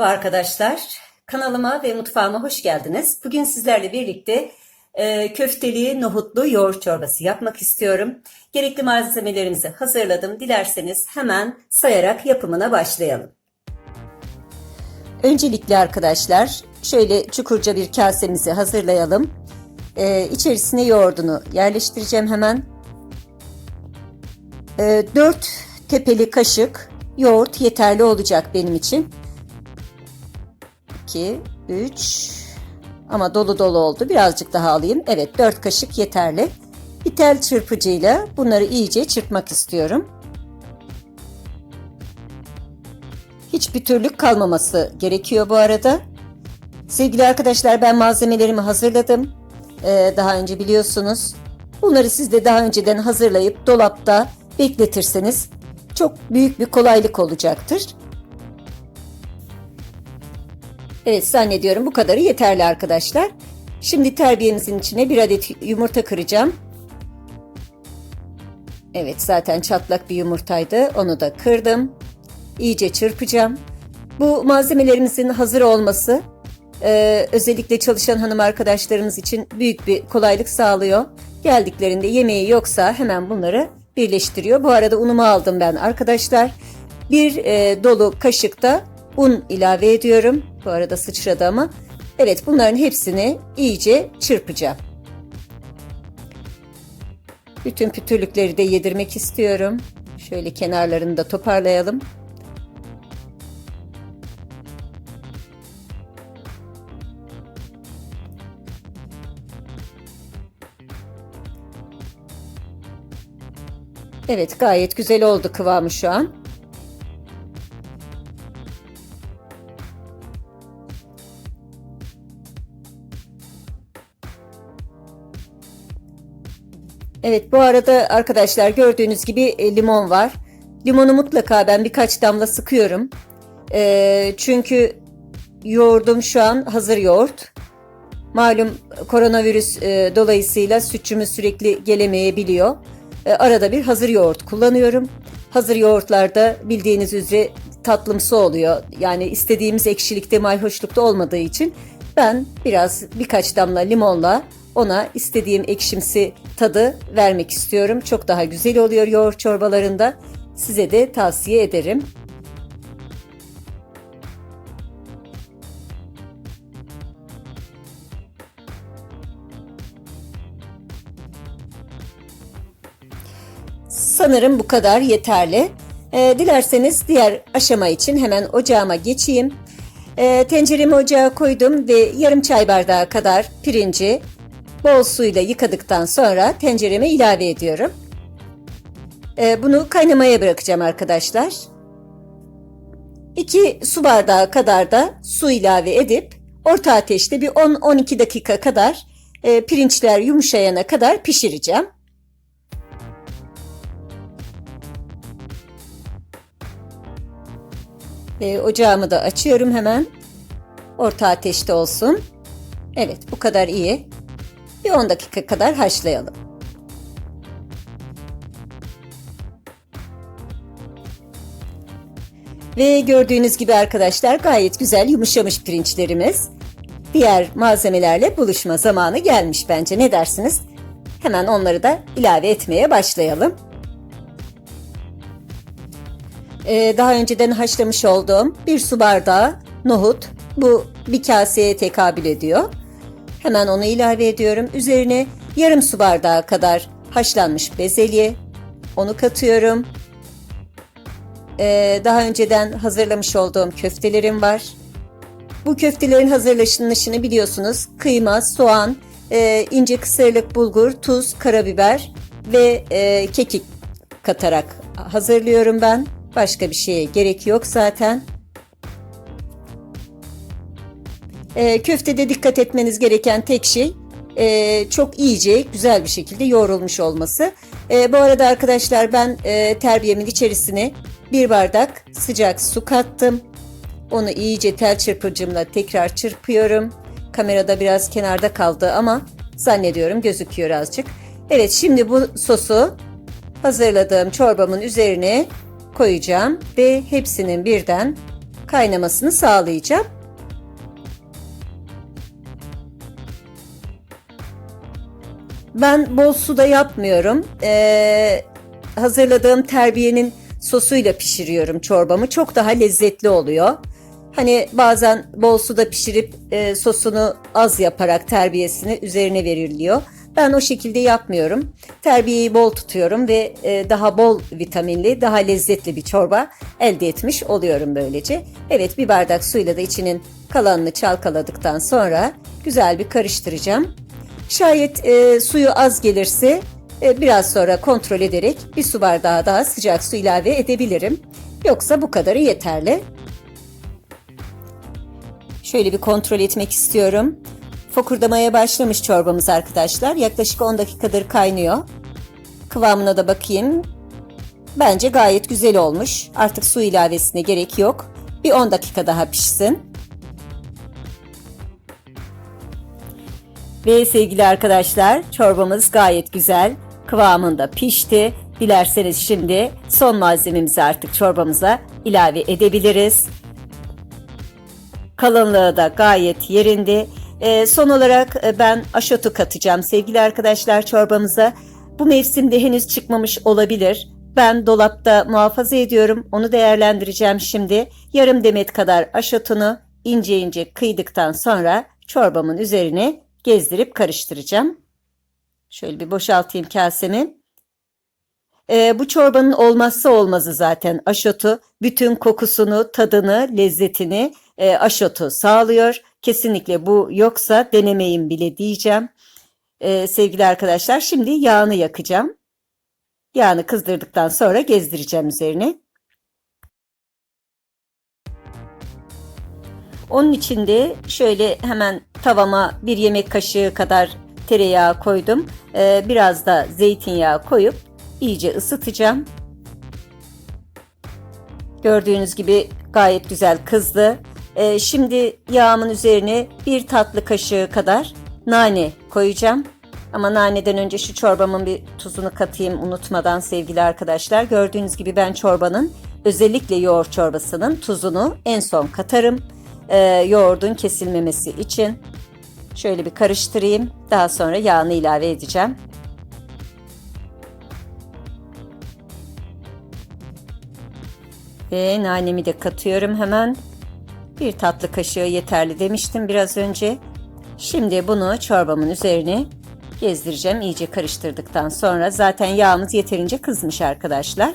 Merhaba arkadaşlar. Kanalıma ve mutfağıma hoş geldiniz. Bugün sizlerle birlikte e, köfteli nohutlu yoğurt çorbası yapmak istiyorum. Gerekli malzemelerimizi hazırladım. Dilerseniz hemen sayarak yapımına başlayalım. Öncelikle arkadaşlar şöyle çukurca bir kasemizi hazırlayalım. E, içerisine yoğurdunu yerleştireceğim hemen. E, 4 tepeli kaşık yoğurt yeterli olacak benim için. 2, 3 ama dolu dolu oldu. Birazcık daha alayım. Evet 4 kaşık yeterli. Bir tel çırpıcıyla bunları iyice çırpmak istiyorum. Hiçbir türlük kalmaması gerekiyor bu arada. Sevgili arkadaşlar ben malzemelerimi hazırladım. Ee, daha önce biliyorsunuz. Bunları siz de daha önceden hazırlayıp dolapta bekletirseniz çok büyük bir kolaylık olacaktır. Evet zannediyorum bu kadarı yeterli arkadaşlar. Şimdi terbiyemizin içine bir adet yumurta kıracağım. Evet zaten çatlak bir yumurtaydı. Onu da kırdım. İyice çırpacağım. Bu malzemelerimizin hazır olması e, özellikle çalışan hanım arkadaşlarımız için büyük bir kolaylık sağlıyor. Geldiklerinde yemeği yoksa hemen bunları birleştiriyor. Bu arada unumu aldım ben arkadaşlar. Bir e, dolu kaşıkta un ilave ediyorum. Bu arada sıçradı ama. Evet bunların hepsini iyice çırpacağım. Bütün pütürlükleri de yedirmek istiyorum. Şöyle kenarlarını da toparlayalım. Evet gayet güzel oldu kıvamı şu an. Evet bu arada arkadaşlar gördüğünüz gibi e, limon var. Limonu mutlaka ben birkaç damla sıkıyorum. E, çünkü yoğurdum şu an hazır yoğurt. Malum koronavirüs e, dolayısıyla sütçümüz sürekli gelemeyebiliyor. E, arada bir hazır yoğurt kullanıyorum. Hazır yoğurtlarda bildiğiniz üzere tatlımsı oluyor. Yani istediğimiz ekşilikte mayhoşlukta olmadığı için ben biraz birkaç damla limonla ona istediğim ekşimsi tadı vermek istiyorum. Çok daha güzel oluyor yoğurt çorbalarında. Size de tavsiye ederim. Sanırım bu kadar yeterli. E, dilerseniz diğer aşama için hemen ocağıma geçeyim. E, tenceremi ocağa koydum ve yarım çay bardağı kadar pirinci bol suyla yıkadıktan sonra tencereme ilave ediyorum. E, bunu kaynamaya bırakacağım arkadaşlar. 2 su bardağı kadar da su ilave edip orta ateşte bir 10-12 dakika kadar e, pirinçler yumuşayana kadar pişireceğim. E, ocağımı da açıyorum hemen. Orta ateşte olsun. Evet bu kadar iyi. Bir 10 dakika kadar haşlayalım. Ve gördüğünüz gibi arkadaşlar gayet güzel yumuşamış pirinçlerimiz. Diğer malzemelerle buluşma zamanı gelmiş bence ne dersiniz? Hemen onları da ilave etmeye başlayalım. Ee, daha önceden haşlamış olduğum bir su bardağı nohut. Bu bir kaseye tekabül ediyor. Hemen onu ilave ediyorum. Üzerine yarım su bardağı kadar haşlanmış bezelye. Onu katıyorum. Ee, daha önceden hazırlamış olduğum köftelerim var. Bu köftelerin hazırlanışını biliyorsunuz. Kıyma, soğan, e, ince kısırlık bulgur, tuz, karabiber ve e, kekik katarak hazırlıyorum ben. Başka bir şeye gerek yok zaten. E, köftede dikkat etmeniz gereken tek şey e, çok iyice güzel bir şekilde yoğrulmuş olması. E, bu arada arkadaşlar ben e, terbiyemin içerisine bir bardak sıcak su kattım. Onu iyice tel çırpıcımla tekrar çırpıyorum. Kamerada biraz kenarda kaldı ama zannediyorum gözüküyor azıcık. Evet şimdi bu sosu hazırladığım çorbamın üzerine koyacağım ve hepsinin birden kaynamasını sağlayacağım. Ben bol suda yapmıyorum. Ee, hazırladığım terbiyenin sosuyla pişiriyorum çorbamı. Çok daha lezzetli oluyor. Hani bazen bol suda pişirip e, sosunu az yaparak terbiyesini üzerine veriliyor. Ben o şekilde yapmıyorum. Terbiyeyi bol tutuyorum ve e, daha bol vitaminli, daha lezzetli bir çorba elde etmiş oluyorum böylece. Evet bir bardak suyla da içinin kalanını çalkaladıktan sonra güzel bir karıştıracağım. Şayet e, suyu az gelirse e, biraz sonra kontrol ederek bir su bardağı daha sıcak su ilave edebilirim. Yoksa bu kadarı yeterli. Şöyle bir kontrol etmek istiyorum. Fokurdamaya başlamış çorbamız arkadaşlar. Yaklaşık 10 dakikadır kaynıyor. Kıvamına da bakayım. Bence gayet güzel olmuş. Artık su ilavesine gerek yok. Bir 10 dakika daha pişsin. Ve sevgili arkadaşlar çorbamız gayet güzel. Kıvamında pişti. Dilerseniz şimdi son malzememizi artık çorbamıza ilave edebiliriz. Kalınlığı da gayet yerinde. Ee, son olarak e, ben aşotu katacağım sevgili arkadaşlar çorbamıza. Bu mevsimde henüz çıkmamış olabilir. Ben dolapta muhafaza ediyorum. Onu değerlendireceğim şimdi. Yarım demet kadar aşotunu ince ince kıydıktan sonra çorbamın üzerine gezdirip karıştıracağım. Şöyle bir boşaltayım kasemi. Ee, bu çorbanın olmazsa olmazı zaten aşotu. Bütün kokusunu, tadını, lezzetini e, aşotu sağlıyor. Kesinlikle bu yoksa denemeyin bile diyeceğim. Ee, sevgili arkadaşlar şimdi yağını yakacağım. Yağını kızdırdıktan sonra gezdireceğim üzerine. Onun için de şöyle hemen tavama bir yemek kaşığı kadar tereyağı koydum. Ee, biraz da zeytinyağı koyup iyice ısıtacağım. Gördüğünüz gibi gayet güzel kızdı. Ee, şimdi yağımın üzerine bir tatlı kaşığı kadar nane koyacağım. Ama naneden önce şu çorbamın bir tuzunu katayım unutmadan sevgili arkadaşlar. Gördüğünüz gibi ben çorbanın özellikle yoğurt çorbasının tuzunu en son katarım. Ee, yoğurdun kesilmemesi için. Şöyle bir karıştırayım. Daha sonra yağını ilave edeceğim. Ve nanemi de katıyorum hemen. Bir tatlı kaşığı yeterli demiştim biraz önce. Şimdi bunu çorbamın üzerine gezdireceğim. İyice karıştırdıktan sonra zaten yağımız yeterince kızmış arkadaşlar.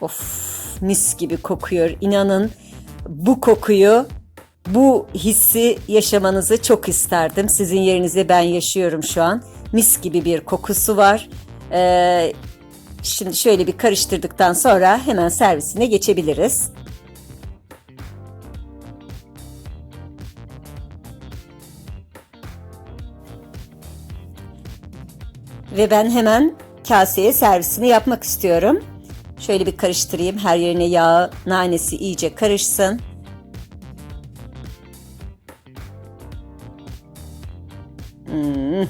Of mis gibi kokuyor. İnanın bu kokuyu, bu hissi yaşamanızı çok isterdim. Sizin yerinize ben yaşıyorum şu an. Mis gibi bir kokusu var. Ee, şimdi şöyle bir karıştırdıktan sonra hemen servisine geçebiliriz. Ve ben hemen kaseye servisini yapmak istiyorum. Şöyle bir karıştırayım. Her yerine yağ, nanesi iyice karışsın. Hmm,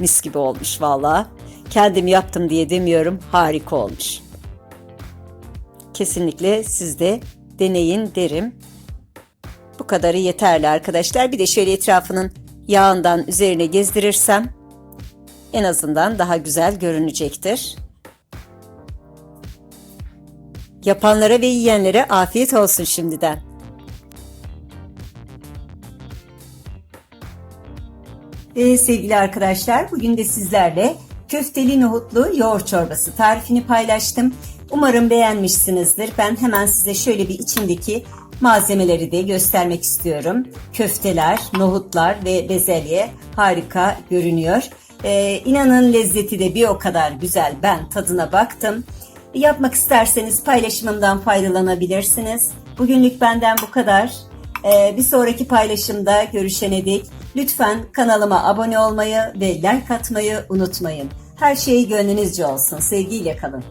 mis gibi olmuş valla. Kendim yaptım diye demiyorum. Harika olmuş. Kesinlikle siz de deneyin derim. Bu kadarı yeterli arkadaşlar. Bir de şöyle etrafının yağından üzerine gezdirirsem en azından daha güzel görünecektir. Yapanlara ve yiyenlere afiyet olsun şimdiden. Ve sevgili arkadaşlar bugün de sizlerle köfteli nohutlu yoğurt çorbası tarifini paylaştım. Umarım beğenmişsinizdir. Ben hemen size şöyle bir içindeki malzemeleri de göstermek istiyorum. Köfteler, nohutlar ve bezelye harika görünüyor. Ee, inanın lezzeti de bir o kadar güzel. Ben tadına baktım. Yapmak isterseniz paylaşımımdan faydalanabilirsiniz. Bugünlük benden bu kadar. Ee, bir sonraki paylaşımda görüşene dek lütfen kanalıma abone olmayı ve like atmayı unutmayın. Her şey gönlünüzce olsun. Sevgiyle kalın.